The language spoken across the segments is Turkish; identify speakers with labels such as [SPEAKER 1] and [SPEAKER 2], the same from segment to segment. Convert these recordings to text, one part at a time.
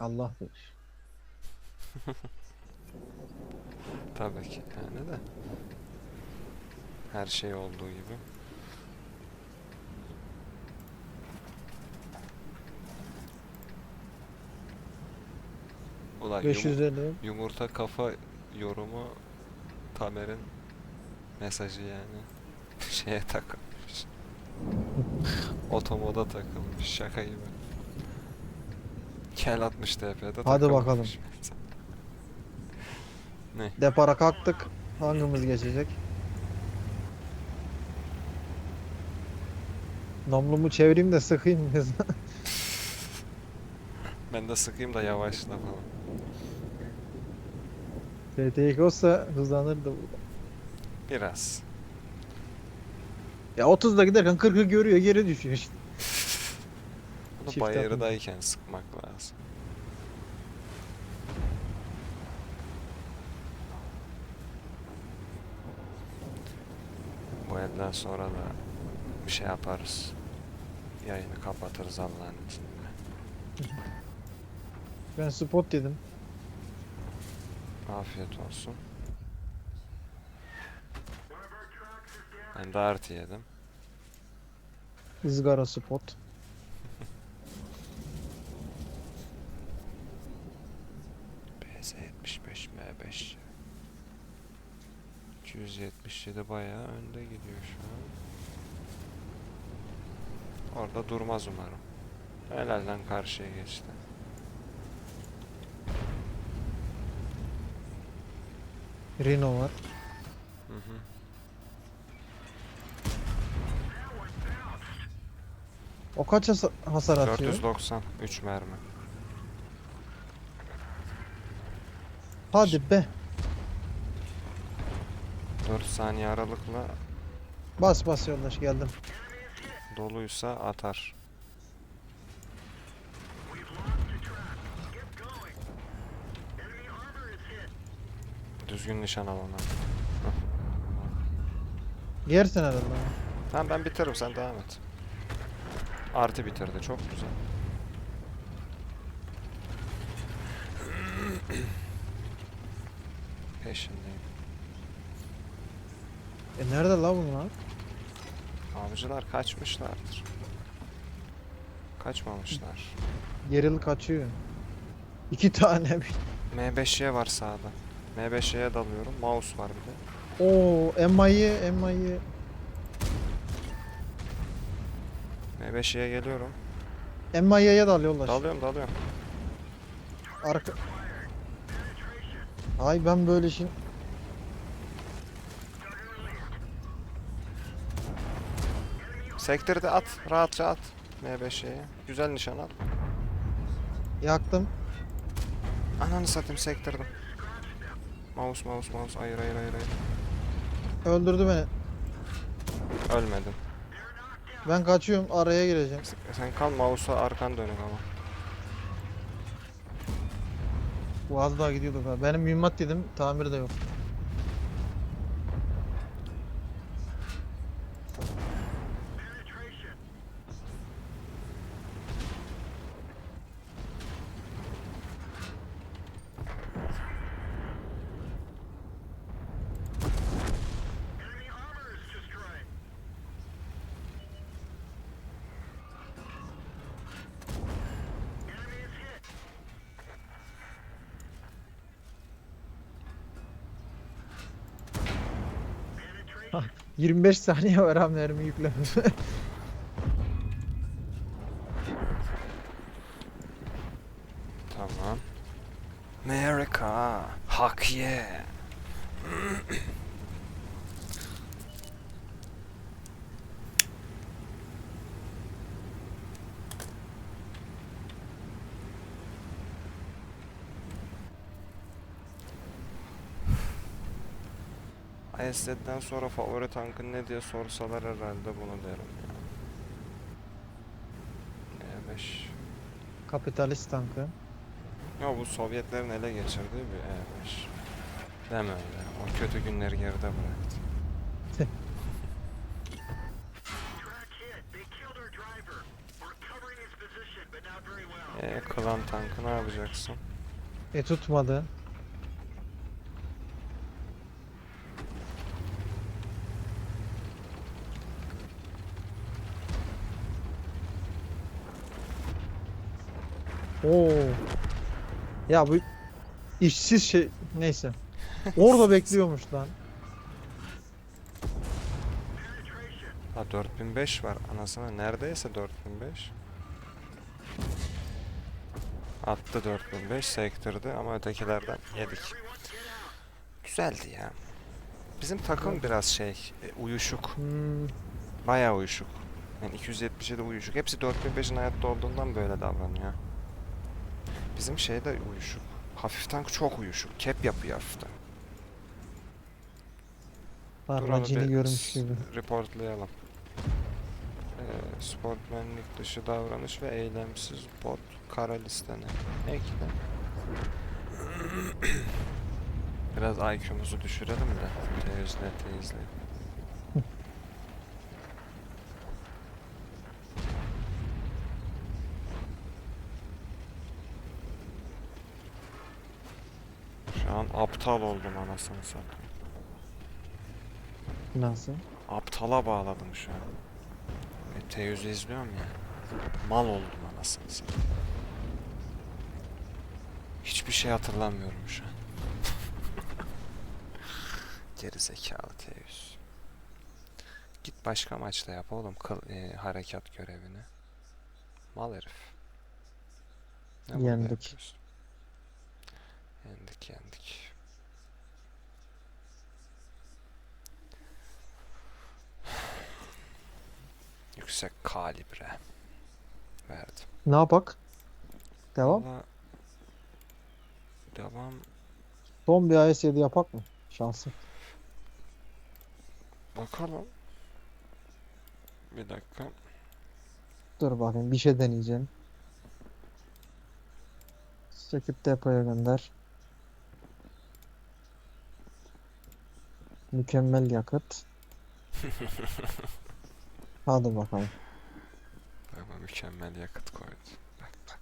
[SPEAKER 1] Allah bilir.
[SPEAKER 2] Tabii ki yani de. Her şey olduğu gibi. Ulan
[SPEAKER 1] 550.
[SPEAKER 2] yumurta kafa yorumu Tamer'in mesajı yani. Şeye takılmış. Otomoda takılmış şaka gibi. Kel atmış TP'de
[SPEAKER 1] Hadi bakalım. Depara kalktık. Hangimiz geçecek? Namlumu çevireyim de sıkayım kız.
[SPEAKER 2] Ben de sıkayım da yavaşla falan.
[SPEAKER 1] FTX olsa hızlanırdı bu.
[SPEAKER 2] Biraz.
[SPEAKER 1] Ya 30'da giderken 40'ı görüyor geri düşüyor işte. Çift atma.
[SPEAKER 2] bayırdayken sıkmak lazım. Bu elden sonra da bir şey yaparız. Yayını kapatırız Allah'ın izniyle.
[SPEAKER 1] Ben spot dedim.
[SPEAKER 2] Afiyet olsun. Ben de artı yedim.
[SPEAKER 1] ızgara spot.
[SPEAKER 2] 277 bayağı önde gidiyor şu an. Orada durmaz umarım. Helalden karşıya geçti.
[SPEAKER 1] Renault var.
[SPEAKER 2] Hı hı.
[SPEAKER 1] O kaç hasa- hasar atıyor?
[SPEAKER 2] 490 3 mermi.
[SPEAKER 1] Hadi be.
[SPEAKER 2] 4 saniye aralıkla
[SPEAKER 1] Bas bas yoldaş geldim.
[SPEAKER 2] doluysa atar. Düzgün nişan al ona.
[SPEAKER 1] Yersin herhalde.
[SPEAKER 2] Tamam ben bitiririm sen devam et. Artı bitirdi çok güzel. Peşindeyim.
[SPEAKER 1] E nerede la bunlar?
[SPEAKER 2] Avcılar kaçmışlardır. Kaçmamışlar.
[SPEAKER 1] Geril kaçıyor. İki tane bir.
[SPEAKER 2] M5'ye var sağda. M5'ye dalıyorum. Mouse var bir de.
[SPEAKER 1] Oo, Emma'yı, Emma'yı.
[SPEAKER 2] M5'ye geliyorum.
[SPEAKER 1] Emma'ya dal yoldaş.
[SPEAKER 2] Dalıyorum dalıyorum.
[SPEAKER 1] Arka. Ay ben böyle işin.
[SPEAKER 2] Sektörde at. Rahatça at. M5'ye. Güzel nişan al.
[SPEAKER 1] Yaktım.
[SPEAKER 2] Ananı satayım sektirdim. Mouse mouse mouse. Hayır hayır hayır hayır.
[SPEAKER 1] Öldürdü beni.
[SPEAKER 2] Ölmedim.
[SPEAKER 1] Ben kaçıyorum araya gireceğim.
[SPEAKER 2] Sen kal mouse'a arkan dönük ama.
[SPEAKER 1] Bu az daha gidiyorduk ha. Benim mühimmat dedim tamir de yok. 25 saniye var ha mermi yükleme.
[SPEAKER 2] Tamam. America. Hak ye. ISD'den sonra favori tankın ne diye sorsalar herhalde bunu derim ya. E5.
[SPEAKER 1] Kapitalist tankı.
[SPEAKER 2] Ya bu Sovyetlerin ele geçirdiği bir E5. Deme öyle. O kötü günleri geride bıraktı. E klan tankı ne yapacaksın?
[SPEAKER 1] E tutmadı. Oo. Ya bu işsiz şey neyse. Orada bekliyormuş lan.
[SPEAKER 2] Ha 4005 var anasını neredeyse 4005. Attı 4005 sektirdi ama ötekilerden yedik. Güzeldi ya. Bizim takım biraz şey e, uyuşuk.
[SPEAKER 1] Hmm,
[SPEAKER 2] Bayağı uyuşuk. Yani 277 uyuşuk. Hepsi 4005'in hayatta olduğundan böyle davranıyor. Bizim şey de uyuşuk. Hafif tank çok uyuşuk. Kep yapıyor hafiften. Bir
[SPEAKER 1] görmüş gibi.
[SPEAKER 2] Reportlayalım. Ee, sportmenlik dışı davranış ve eylemsiz bot kara listene ekle. Biraz IQ'muzu düşürelim de. Teyzle teyzle. Şu an aptal oldum anasını satayım.
[SPEAKER 1] Nasıl?
[SPEAKER 2] Aptala bağladım şu an. E, T100'ü izliyorum ya. Mal oldum anasını satayım. Hiçbir şey hatırlamıyorum şu an. Geri zekalı T100. Git başka maçta yap oğlum kıl, e, harekat görevini. Mal herif. Ne
[SPEAKER 1] Yendik.
[SPEAKER 2] Yendik yendik. Yüksek kalibre. Verdim.
[SPEAKER 1] Ne yapak? Devam.
[SPEAKER 2] Valla devam
[SPEAKER 1] Son bir AS7 yapak mı? Şansı.
[SPEAKER 2] bakalım. Bir dakika.
[SPEAKER 1] Dur bakayım bir şey deneyeceğim. Söküp depoya gönder. Mükemmel yakıt. Hadi bakalım.
[SPEAKER 2] Ama mükemmel yakıt koydu. Bak bak.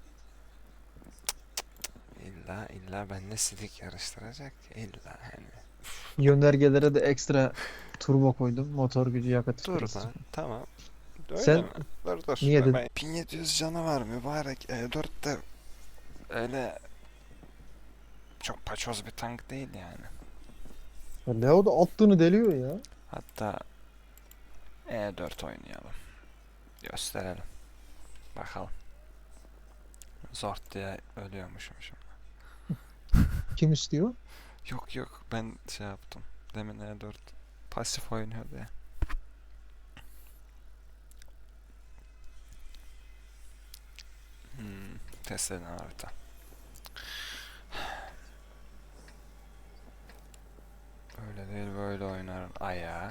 [SPEAKER 2] İlla illa benimle sidik yarıştıracak. İlla hani.
[SPEAKER 1] Yönergelere de ekstra turbo koydum. Motor gücü yakıt.
[SPEAKER 2] Dur lan. Tamam. Öyle
[SPEAKER 1] Sen-
[SPEAKER 2] mi? Dur dur.
[SPEAKER 1] Niye
[SPEAKER 2] Ben-
[SPEAKER 1] dedin?
[SPEAKER 2] ben- 1700 canı var mübarek. E4'te öyle çok paçoz bir tank değil yani.
[SPEAKER 1] Ya Leo da attığını deliyor ya.
[SPEAKER 2] Hatta E4 oynayalım. Gösterelim. Bakalım. Zort diye ölüyormuşum şimdi.
[SPEAKER 1] Kim istiyor?
[SPEAKER 2] Yok yok ben şey yaptım. Demin E4 pasif oynuyordu ya. Hmm, test eden harita. Öyle değil böyle oynarım. Ayağı.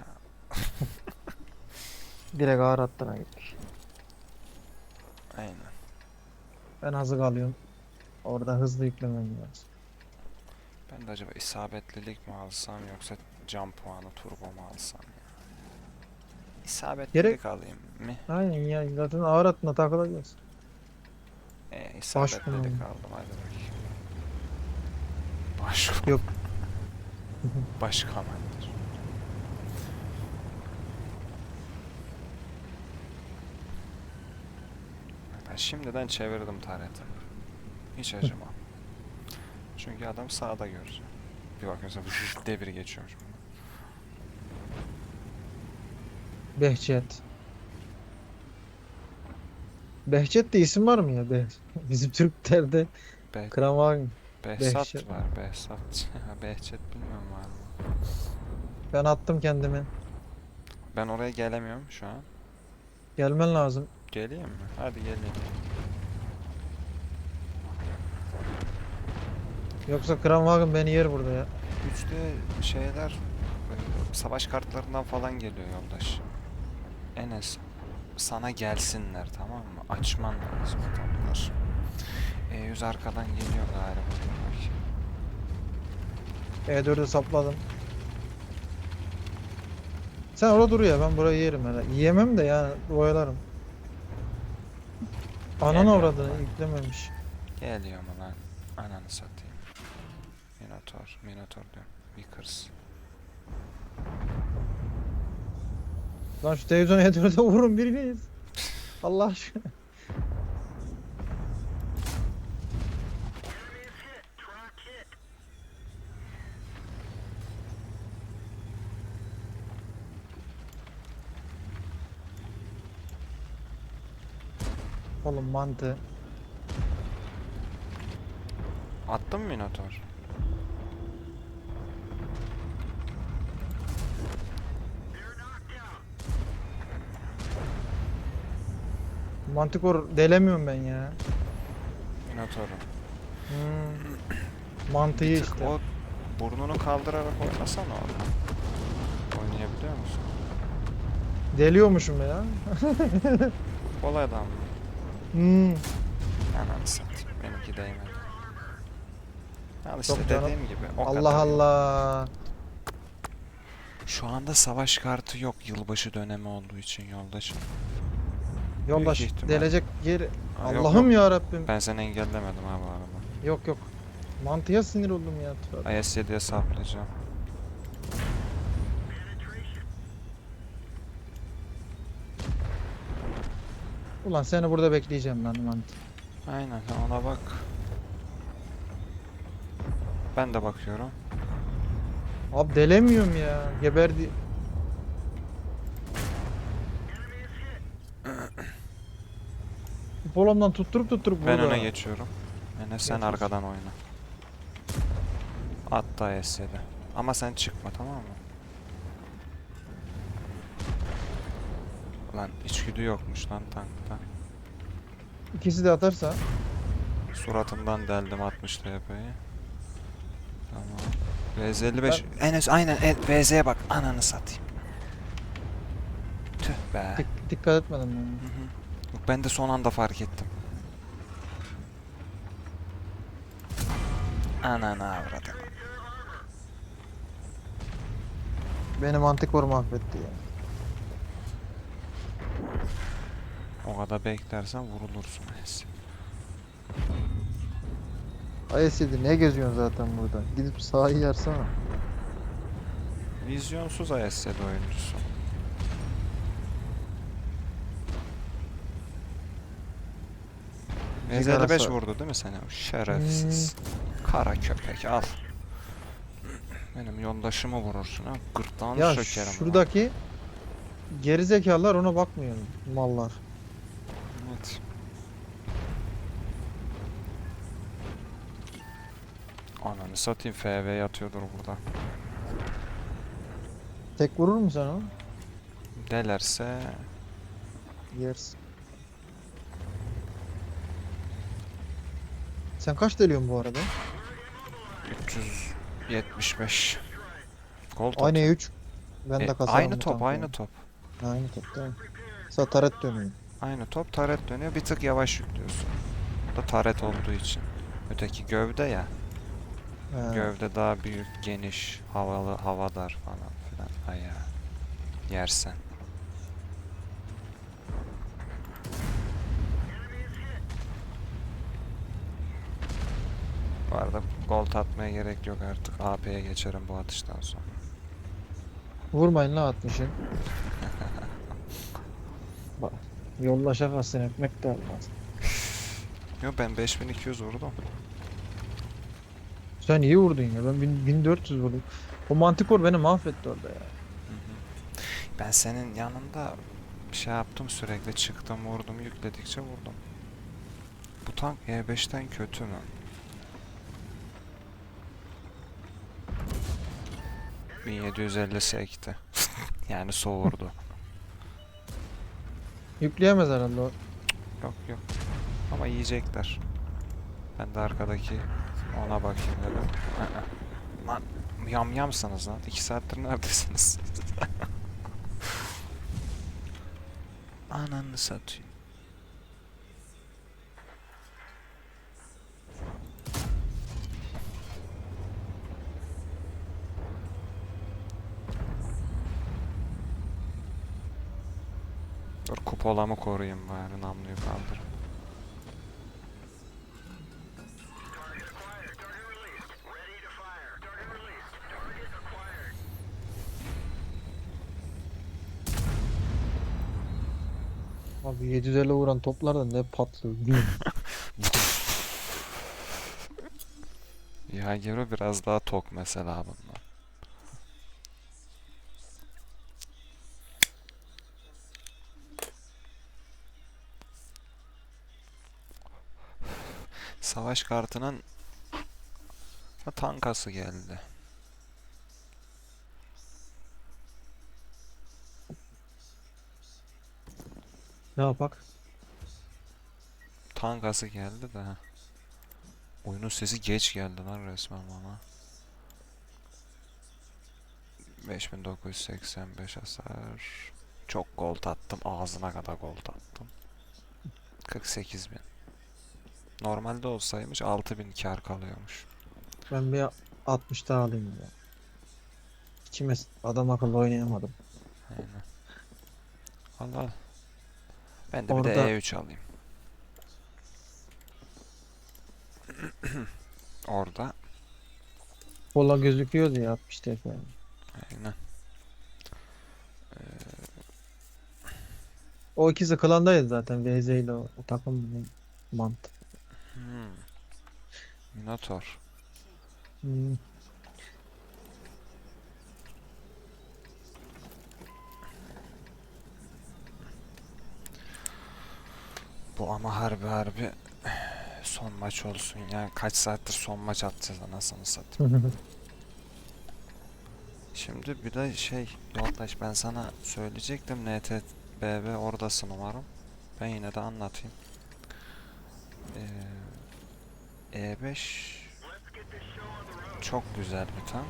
[SPEAKER 1] Direkt ağır hattına gitmiş.
[SPEAKER 2] Aynen.
[SPEAKER 1] Ben hazır alıyorum. Orada hızlı yüklemem lazım.
[SPEAKER 2] Ben de acaba isabetlilik mi alsam yoksa can puanı turbo mu alsam ya? İsabetlilik alayım mı?
[SPEAKER 1] Aynen ya zaten ağır hattına takılacağız.
[SPEAKER 2] E, isabetlilik
[SPEAKER 1] kullanım.
[SPEAKER 2] aldım hadi bakayım. Baş
[SPEAKER 1] Yok.
[SPEAKER 2] Baş komandır. Ben şimdiden çevirdim tareti. Hiç acımam. Çünkü adam sağda görecek. Bir bakıyorsun devir geçiyormuş bunu.
[SPEAKER 1] Behçet. Behçet de isim var mı ya? Beh Bizim Türklerde
[SPEAKER 2] Be. Behzat var. Behzat. Behçet bilmiyorum var mı?
[SPEAKER 1] Ben attım kendimi.
[SPEAKER 2] Ben oraya gelemiyorum şu an.
[SPEAKER 1] Gelmen lazım.
[SPEAKER 2] Geleyim mi? Hadi geleyim.
[SPEAKER 1] Yoksa Kramagen beni yer burada ya.
[SPEAKER 2] Üçte şeyler e, savaş kartlarından falan geliyor yoldaş. Enes sana gelsinler tamam mı? Açman lazım adamlar. E, yüz arkadan geliyor galiba. Dur bakayım.
[SPEAKER 1] E4'e sapladım. Sen orada dur ya ben burayı yerim hele. Yiyemem de yani oyalarım. Anan
[SPEAKER 2] Yemiyorum
[SPEAKER 1] avradını
[SPEAKER 2] ben.
[SPEAKER 1] yüklememiş.
[SPEAKER 2] Geliyor mu lan? Ananı satayım. Minotaur, Minotaur diyorum. Vickers.
[SPEAKER 1] Lan şu televizyon editörde vurun biriniz. Allah aşkına. Oğlum mantı.
[SPEAKER 2] Attın mı Minotaur?
[SPEAKER 1] Mantikor delemiyorum ben ya.
[SPEAKER 2] Minotaur'u.
[SPEAKER 1] Hmm. Mantıyı
[SPEAKER 2] tık
[SPEAKER 1] işte.
[SPEAKER 2] o burnunu kaldırarak oturasana orada. Oynayabiliyor musun?
[SPEAKER 1] Deliyormuşum ya.
[SPEAKER 2] Kolay adam?
[SPEAKER 1] Hmm.
[SPEAKER 2] Ananı satayım. Benimki değmedi. Al işte
[SPEAKER 1] Yok canım.
[SPEAKER 2] dediğim gibi. O
[SPEAKER 1] Allah
[SPEAKER 2] kadar.
[SPEAKER 1] Allah.
[SPEAKER 2] Şu anda savaş kartı yok yılbaşı dönemi olduğu için yoldaşım.
[SPEAKER 1] Yoldaş
[SPEAKER 2] ihtimal.
[SPEAKER 1] delecek yer.
[SPEAKER 2] Ha, yok,
[SPEAKER 1] Allah'ım
[SPEAKER 2] yok.
[SPEAKER 1] ya Rabbim.
[SPEAKER 2] Ben seni engellemedim ha bu arada.
[SPEAKER 1] Yok yok. Mantıya sinir oldum ya. Tövbe.
[SPEAKER 2] IS-7'ye saplayacağım.
[SPEAKER 1] Ulan seni burada bekleyeceğim ben mantı.
[SPEAKER 2] Aynen ona bak. Ben de bakıyorum.
[SPEAKER 1] Abi delemiyorum ya. Geberdi. Polamdan tutturup tutturup
[SPEAKER 2] Ben
[SPEAKER 1] burada.
[SPEAKER 2] öne geçiyorum. Enes sen
[SPEAKER 1] Geç, geç.
[SPEAKER 2] arkadan oyna. At da IS-7. Ama sen çıkma tamam mı? Lan içgüdü yokmuş lan tankta.
[SPEAKER 1] İkisi de atarsa.
[SPEAKER 2] Suratından deldim 60 TP'yi. Tamam. VZ55. Enes aynen e, VZ'ye bak. Ananı satayım. Tüh be.
[SPEAKER 1] Dik- dikkat etmedim ben.
[SPEAKER 2] Hı hı. Yok, ben de son anda fark ettim. Ananı avradım.
[SPEAKER 1] Beni mantık var mahvetti ya.
[SPEAKER 2] O kadar beklersen vurulursun Enes.
[SPEAKER 1] IS-7 ne geziyorsun zaten burada? Gidip sahayı yarsana.
[SPEAKER 2] Vizyonsuz IS-7 oyuncusu. VZ55
[SPEAKER 1] sa-
[SPEAKER 2] vurdu değil mi? O Şerefsiz. Kara köpek al. Benim yoldaşımı vurursun ha. Gırtlağını
[SPEAKER 1] Ya
[SPEAKER 2] sökerim. lan.
[SPEAKER 1] şuradaki gerizekalılar ona bakmıyor. Mallar.
[SPEAKER 2] Ananı satayım FV yatıyordur burada.
[SPEAKER 1] Tek vurur mu sen o?
[SPEAKER 2] Delerse
[SPEAKER 1] Yersin. Sen kaç deliyorsun bu arada?
[SPEAKER 2] 375. Gol
[SPEAKER 1] Aynı 3. Ben
[SPEAKER 2] E,
[SPEAKER 1] de kasarım
[SPEAKER 2] aynı top, aynı top.
[SPEAKER 1] Aynı top tamam. Sataret dönüyor.
[SPEAKER 2] Aynı top taret dönüyor. Bir tık yavaş yüklüyorsun. Bu da taret olduğu için. Öteki gövde ya.
[SPEAKER 1] He.
[SPEAKER 2] Gövde daha büyük, geniş, havalı, havadar falan filan. Ayağı. Yersen. Bu arada gol atmaya gerek yok artık. AP'ye geçerim bu atıştan sonra.
[SPEAKER 1] Vurmayın la 60'ı. Bak. Yoldaşa kalsın ekmek de olmaz.
[SPEAKER 2] Yo ben 5200 vurdum.
[SPEAKER 1] Sen iyi vurdun ya. Ben bin- 1400 vurdum. O mantikor beni mahvetti orada ya.
[SPEAKER 2] Ben senin yanında şey yaptım sürekli çıktım vurdum yükledikçe vurdum. Bu tank E5'ten kötü mü? ...1750 sekti. yani soğurdu.
[SPEAKER 1] Yükleyemez herhalde o.
[SPEAKER 2] Yok yok. Ama yiyecekler. Ben de arkadaki ona dedim. Aa. Lan yamyamsınız lan. İki saattir neredesiniz? Ananı satayım. Dur kupolamı koruyayım bari namluyu kaldır.
[SPEAKER 1] Abi 750 vuran toplar da ne patlıyor.
[SPEAKER 2] Ya Gero biraz daha tok mesela bundan. Savaş kartının tankası geldi.
[SPEAKER 1] Ne yapak?
[SPEAKER 2] Tankası geldi de. Oyunun sesi geç geldi lan resmen bana. 5985 hasar. Çok gold attım. Ağzına kadar gold attım. 48000. Normalde olsaymış 6000 kar kalıyormuş.
[SPEAKER 1] Ben bir 60 daha alayım ya. İçime adam akıllı oynayamadım.
[SPEAKER 2] Aynen. Al al. Ben de bir
[SPEAKER 1] Orada-
[SPEAKER 2] de E3 alayım. Orada.
[SPEAKER 1] Kola gözüküyordu ya 60 TP.
[SPEAKER 2] Aynen.
[SPEAKER 1] O ikisi klandaydı zaten. VZ ile o, o takım mantı.
[SPEAKER 2] Hmm. Minotaur.
[SPEAKER 1] Hmm.
[SPEAKER 2] Bu ama harbi harbi son maç olsun ya. Kaç saattir son maç atacağız anasını satayım. Şimdi bir de şey yoldaş ben sana söyleyecektim NTBB oradasın umarım. Ben yine de anlatayım. Ee, E5 çok güzel bir tank.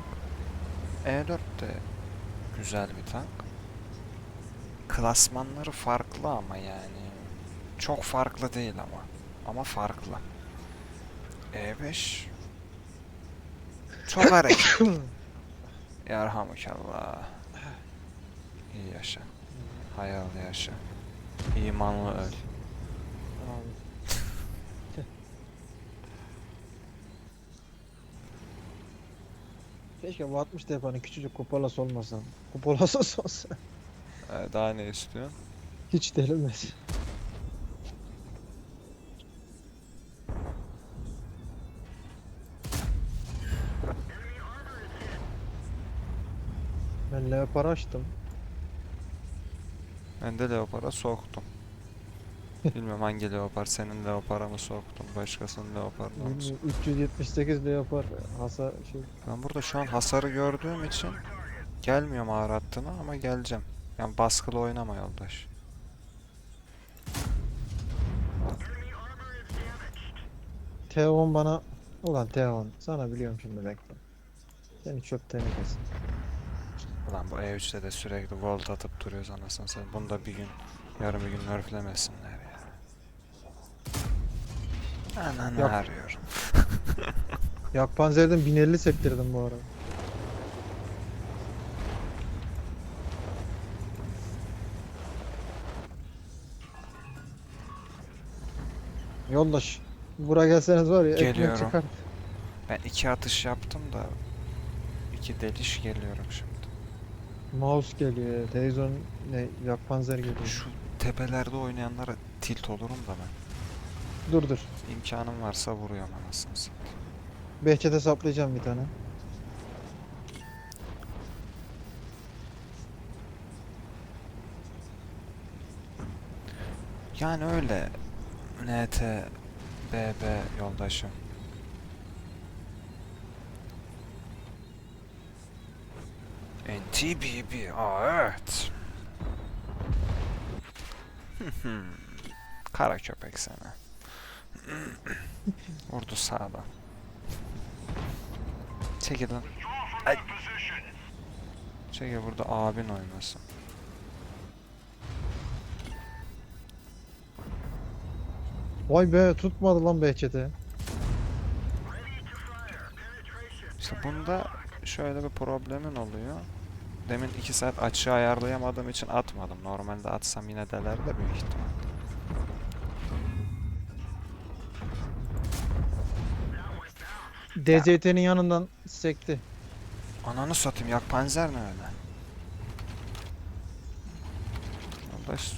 [SPEAKER 2] E4 de güzel bir tank. Klasmanları farklı ama yani. Çok farklı değil ama. Ama farklı. E5 çok hareketli. Yarhamukallah. İyi yaşa. Hayal yaşa. İmanlı öl.
[SPEAKER 1] Keşke bu 60 TP'nin küçücük kupalas olmasa. Kupalas olsa
[SPEAKER 2] Ee, daha ne istiyorsun?
[SPEAKER 1] hiç delinmez. Ben leopar açtım.
[SPEAKER 2] Ben de leopara soktum. Bilmiyorum hangi leopar senin leopara mı soktum başkasının leoparına mı soktum.
[SPEAKER 1] Bilmiyorum, 378 leopar hasar şey.
[SPEAKER 2] Ben burada şu an hasarı gördüğüm için gelmiyorum ağır hattına ama geleceğim. Yani baskılı oynama yoldaş.
[SPEAKER 1] Teon bana Ulan Teon sana biliyorum şimdi bekle. Seni çöp tenekesi.
[SPEAKER 2] Ulan bu E3'te de sürekli volt atıp duruyoruz anasını satayım. Bunu da bir gün yarım bir gün nerflemesinler ya. Ananı
[SPEAKER 1] Yok.
[SPEAKER 2] arıyorum.
[SPEAKER 1] Yak Panzer'den 1050 sektirdim bu arada. Yoldaş. Buraya gelseniz var ya ekmek
[SPEAKER 2] Geliyorum.
[SPEAKER 1] çıkar.
[SPEAKER 2] Ben iki atış yaptım da iki deliş geliyorum şimdi.
[SPEAKER 1] Mouse geliyor. Televizyon ne? Yak Panzer geliyor.
[SPEAKER 2] Şu tepelerde oynayanlara tilt olurum da ben.
[SPEAKER 1] Dur dur.
[SPEAKER 2] İmkanım varsa vuruyorum anasını satayım.
[SPEAKER 1] Behçete saplayacağım bir tane.
[SPEAKER 2] Yani öyle NT BB yoldaşım. NTBB aa evet. Kara köpek sana. Vurdu sağdan. Çekil lan. Ay. Çekil burada abin oynasın.
[SPEAKER 1] Vay be tutmadı lan Behçete.
[SPEAKER 2] İşte bunda şöyle bir problemin oluyor. Demin 2 saat açığı ayarlayamadığım için atmadım. Normalde atsam yine deler de büyük ihtimal.
[SPEAKER 1] DZT'nin yanından sekti.
[SPEAKER 2] Ananı satayım yak panzer ne öyle? Yoldaş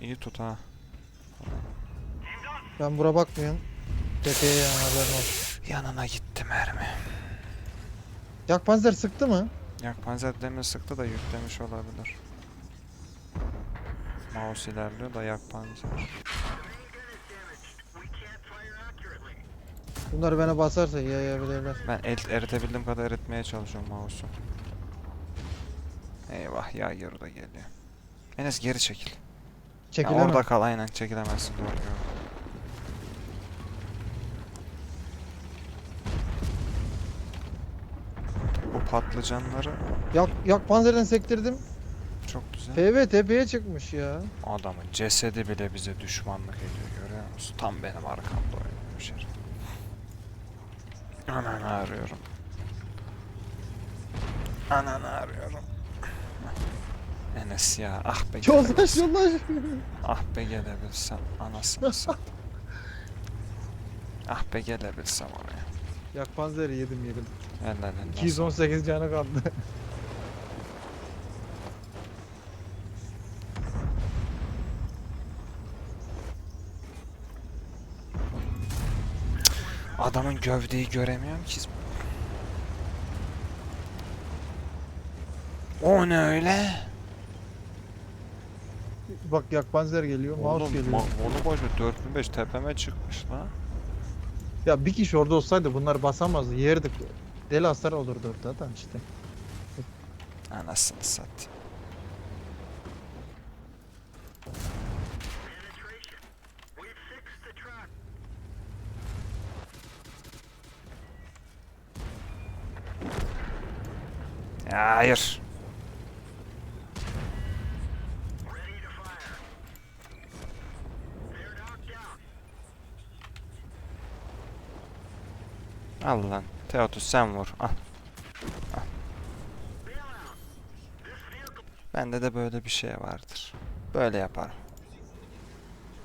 [SPEAKER 2] iyi tut ha.
[SPEAKER 1] Ben bura bakmıyorum. Tepeye haberin olsun.
[SPEAKER 2] Yanına gitti mermi.
[SPEAKER 1] Yak panzer sıktı mı?
[SPEAKER 2] Yak panzer demir sıktı da yüklemiş olabilir. Mouse ilerliyor da yak panzer.
[SPEAKER 1] Bunlar bana basarsa yayabilirler.
[SPEAKER 2] Ben el eritebildiğim kadar eritmeye çalışıyorum mouse'u. Eyvah ya da geliyor. Enes geri çekil.
[SPEAKER 1] Çekilemem.
[SPEAKER 2] orada kal aynen çekilemezsin doğru gördüm. Bu patlıcanları
[SPEAKER 1] Yak, yak panzerden sektirdim.
[SPEAKER 2] çok güzel.
[SPEAKER 1] PV tepeye çıkmış ya.
[SPEAKER 2] Adamın cesedi bile bize düşmanlık ediyor görüyor musun? Tam benim arkamda oynuyormuş herif. Ananı arıyorum. Ananı arıyorum. Enes ya ah be
[SPEAKER 1] Yoldaş yoldaş.
[SPEAKER 2] Ah be gelebilsem anasını satayım. Ah be gelebilsem oraya.
[SPEAKER 1] Yak panzeri yedim yedim.
[SPEAKER 2] Helal helal.
[SPEAKER 1] 218 canı kaldı.
[SPEAKER 2] Adamın gövdeyi göremiyorum ki. O ne öyle?
[SPEAKER 1] Bak yak panzer geliyor, mouse
[SPEAKER 2] Oğlum
[SPEAKER 1] geliyor.
[SPEAKER 2] ma- onu boş ver 4005 tepeme çıkmış la.
[SPEAKER 1] Ya bir kişi orada olsaydı bunlar basamazdı. Yerdik. Deli hasar olurdu orada da işte.
[SPEAKER 2] Anasını. Ya hayır. Al lan. Teotus sen vur. Al. Al. Bende de böyle bir şey vardır. Böyle yaparım.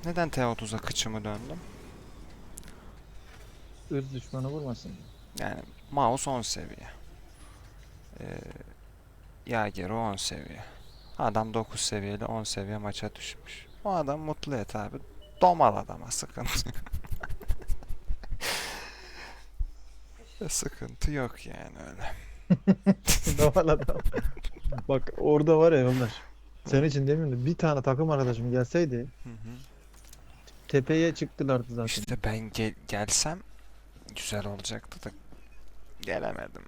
[SPEAKER 2] Neden T30'a kıçımı döndüm?
[SPEAKER 1] Öz düşmanı vurmasın.
[SPEAKER 2] Yani mouse 10 seviye. Ee, Yager 10 seviye. Adam 9 seviyeli 10 seviye maça düşmüş. O adam mutlu et abi. Domal adama sıkıntı. Sıkıntı yok yani öyle.
[SPEAKER 1] Daval adam. Bak orada var ya yoldaş. Senin için demiyorum da bir tane takım arkadaşım gelseydi
[SPEAKER 2] Hı hı.
[SPEAKER 1] tepeye çıktılardı zaten.
[SPEAKER 2] İşte ben gel- gelsem güzel olacaktı da gelemedim.